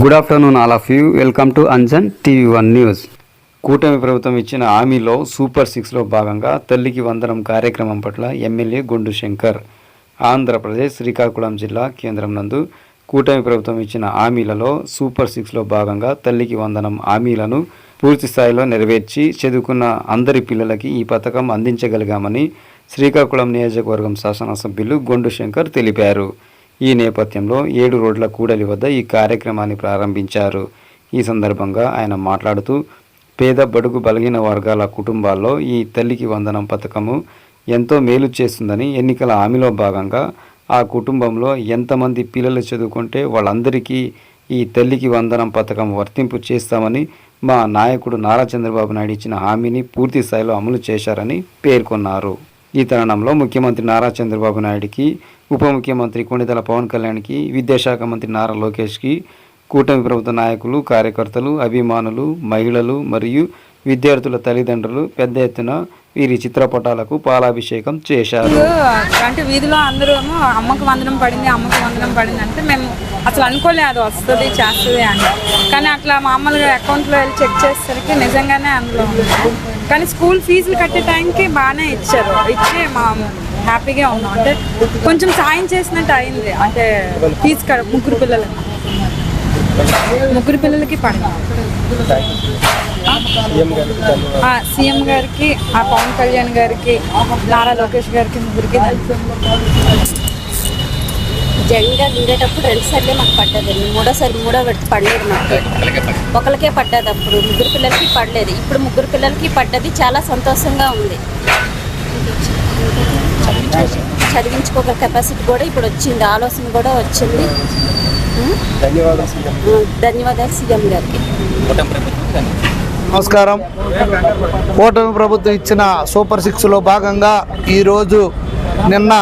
Good afternoon all of you welcome to Anjan TV one news కూటమి ప్రభుత్వం ఇచ్చిన హామీలో సూపర్ సిక్స్లో భాగంగా తల్లికి వందనం కార్యక్రమం పట్ల ఎమ్మెల్యే గుండు శంకర్. ఆంధ్రప్రదేశ్ శ్రీకాకుళం జిల్లా కేంద్రం నందు కూటమి ప్రభుత్వం ఇచ్చిన హామీలలో సూపర్ సిక్స్లో భాగంగా తల్లికి వందనం హామీలను పూర్తి స్థాయిలో నెరవేర్చి చదువుకున్న అందరి పిల్లలకి ఈ పథకం అందించగలిగామని శ్రీకాకుళం నియోజకవర్గం శాసనసభ్యులు గొండు శంకర్ తెలిపారు. ఈ నేపథ్యంలో ఏడు రోడ్ల కూడలి వద్ద ఈ కార్యక్రమాన్ని ప్రారంభించారు. ఈ సందర్భంగా ఆయన మాట్లాడుతూ పేద బడుగు బలహీన వర్గాల కుటుంబాల్లో ఈ తల్లికి వందనం పథకము ఎంతో మేలు చేస్తుందని ఎన్నికల హామీలో భాగంగా ఆ కుటుంబంలో ఎంతమంది పిల్లలు చదువుకుంటే వాళ్ళందరికీ ఈ తల్లికి వందనం పథకం వర్తింపు చేస్తామని మా నాయకుడు నారా చంద్రబాబు నాయుడు ఇచ్చిన హామీని పూర్తి స్థాయిలో అమలు చేశారని పేర్కొన్నారు. ఈ తరుణంలో ముఖ్యమంత్రి నారా చంద్రబాబు నాయుడికి ఉప ముఖ్యమంత్రి కొణిదల పవన్ కళ్యాణ్కి విద్యాశాఖ మంత్రి నారా లోకేష్కి కూటమి ప్రభుత్వ నాయకులు కార్యకర్తలు అభిమానులు మహిళలు మరియు విద్యార్థుల తల్లిదండ్రులు పెద్ద ఎత్తున వీరి చిత్రపటాలకు పాలాభిషేకం చేశారు. అంటే వీధిలో అందరూ అమ్మకు వందనం పడింది అమ్మకు వందనం పడింది అంటే మేము అసలు అనుకోలే అది వస్తుంది చేస్తుంది అని. కానీ అట్లా మామూలుగా అకౌంట్లో వెళ్ళి చెక్ చేసేసరికి నిజంగానే అందులో కానీ స్కూల్ ఫీజులు కట్టే టైంకి బాగానే ఇచ్చారు. ఇచ్చి మా హ్యాపీగా ఉన్నాం. అంటే కొంచెం సాయం చేసినట్టు అయింది. అంటే ఫీజు కడ ముగ్గురు పిల్లలకి. ముగ్గురు పిల్లలకి పడింది సీఎం గారికి ఆ పవన్ కళ్యాణ్ గారికి నారా లోకేష్ గారికి ముగ్గురికి. జెండా దిగేటప్పుడు రెండు సార్లే మాకు పడ్డది మూడోసారి మూడో పడలేదు మాకు. ఒకరికే పడ్డది అప్పుడు. ముగ్గురు పిల్లలకి పడలేదు. ఇప్పుడు ముగ్గురు పిల్లలకి పడ్డది. చాలా సంతోషంగా ఉంది. చదివించుకోగల కెపాసిటీ కూడా ఇప్పుడు వచ్చింది. ఆలోచన కూడా వచ్చింది? ధన్యవాదాలు సీఎం గారికి. నమస్కారం. కూటమి ప్రభుత్వం ఇచ్చిన సూపర్ సిక్స్లో భాగంగా ఈరోజు నిన్న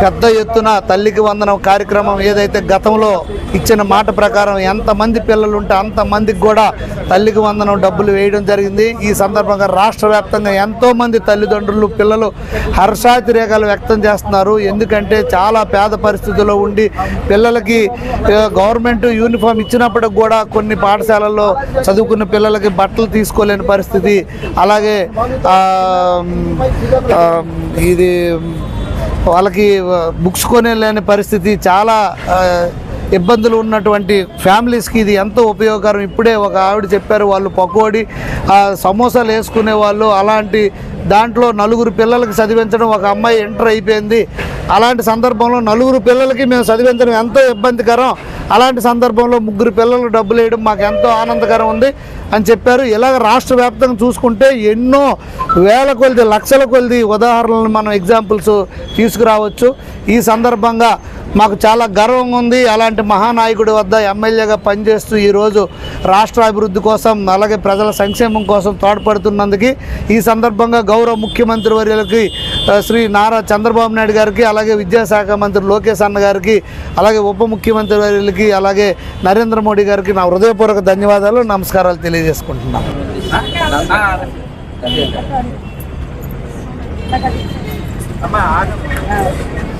పెద్ద ఎత్తున తల్లికి వందనం కార్యక్రమం ఏదైతే గతంలో ఇచ్చిన మాట ప్రకారం ఎంతమంది పిల్లలు ఉంటే అంతమందికి కూడా తల్లికి వందనం డబ్బులు వేయడం జరిగింది. ఈ సందర్భంగా రాష్ట్ర వ్యాప్తంగా ఎంతోమంది తల్లిదండ్రులు పిల్లలు హర్షాతిరేకాలు వ్యక్తం చేస్తున్నారు. ఎందుకంటే చాలా పేద పరిస్థితుల్లో ఉండి పిల్లలకి గవర్నమెంట్ యూనిఫామ్ ఇచ్చినప్పటికి కూడా కొన్ని పాఠశాలల్లో చదువుకున్న పిల్లలకి బట్టలు తీసుకోలేని పరిస్థితి. అలాగే ఇది వాళ్ళకి బుక్స్ కొనే లేని పరిస్థితి చాలా ఇబ్బందులు ఉన్నటువంటి ఫ్యామిలీస్కి ఇది ఎంతో ఉపయోగకరం. ఇప్పుడే ఒక ఆవిడ చెప్పారు వాళ్ళు పకోడి సమోసాలు వేసుకునే వాళ్ళు అలాంటి దాంట్లో నలుగురు పిల్లలకి చదివించడం ఒక అమ్మాయి ఎంటర్ అయిపోయింది. అలాంటి సందర్భంలో నలుగురు పిల్లలకి మేము చదివించడం ఎంతో ఇబ్బందికరం. అలాంటి సందర్భంలో ముగ్గురు పిల్లలు డబ్బులు వేయడం మాకు ఎంతో ఆనందకరం ఉంది అని చెప్పారు. ఇలాగ రాష్ట్ర వ్యాప్తంగా చూసుకుంటే ఎన్నో వేల కొలిది లక్షల కొలిది ఉదాహరణలు మనం ఎగ్జాంపుల్స్ తీసుకురావచ్చు. ఈ సందర్భంగా మాకు చాలా గర్వంగా ఉంది. అలాంటి మహానాయకుడి వద్ద ఎమ్మెల్యేగా పనిచేస్తూ ఈరోజు రాష్ట్ర అభివృద్ధి కోసం అలాగే ప్రజల సంక్షేమం కోసం తోడ్పడుతున్నందుకు ఈ సందర్భంగా గౌరవ ముఖ్యమంత్రి వర్యులకి శ్రీ నారా చంద్రబాబు నాయుడు గారికి అలాగే విద్యాశాఖ మంత్రి లోకేష్ అన్న గారికి అలాగే ఉప ముఖ్యమంత్రి వర్యులకి అలాగే నరేంద్ర మోడీ గారికి నా హృదయపూర్వక ధన్యవాదాలు నమస్కారాలు తెలియజేసుకుంటున్నాను. పోనీ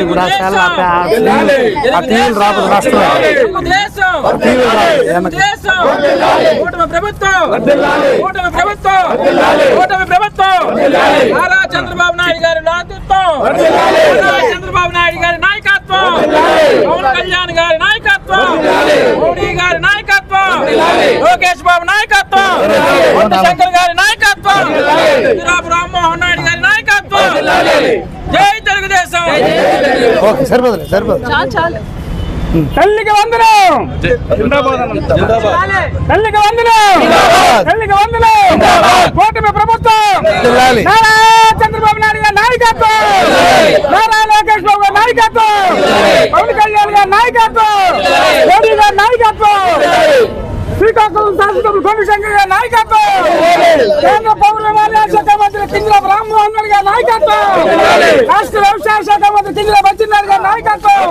ఇప్పుడు ఆ చాలా ఆ టీవీలు- ఆ టీవీలు రాబోదు రాష్ట్రం టీవీలు రాదు వెనక్కి. కూటమి ప్రభుత్వం కూటమి ప్రభుత్వం కూటమి ప్రభుత్వం నారా చంద్రబాబు నాయుడు గారి నాయకత్వం నారా చంద్రబాబు నాయుడు గారి నాయకత్వం పవన్ కళ్యాణ్ గారి నాయకత్వం మోడీ గారి నాయకత్వం లోకేష్ బాబు నాయకత్వం కొండ శంకర్ గారి నాయకత్వం చంద్రబాబు రామ్మోహన్ నాయుడు గారి నాయకత్వం జై తెలుగుదేశం. ఓకే సరిపోదులే సరిపోదు తల్లికి వందనం. తల్లికి వందనం. తల్లికి వందనం. కూటమి ప్రభుత్వం. నారా చంద్రబాబు నాయుడు గారి నాయకత్వం. నారా లోకేష్ బాబు గారి నాయకత్వం. పవన్ కళ్యాణ్ గారి నాయకత్వం. మోడీ గారి నాయకత్వం. శ్రీకాకుళం శాసనసభ్యులు కొండశంకర్ గారి నాయకత్వం! కేంద్ర పౌర విమానయాన శాఖ మంత్రి కింజరాపు రామ్మోహన్ రెడ్డి గారి నాయకత్వం! రాష్ట్ర వ్యవసాయ శాఖ మంత్రి కింజరాపు అచ్చెన్నాయుడు గారి నాయకత్వం!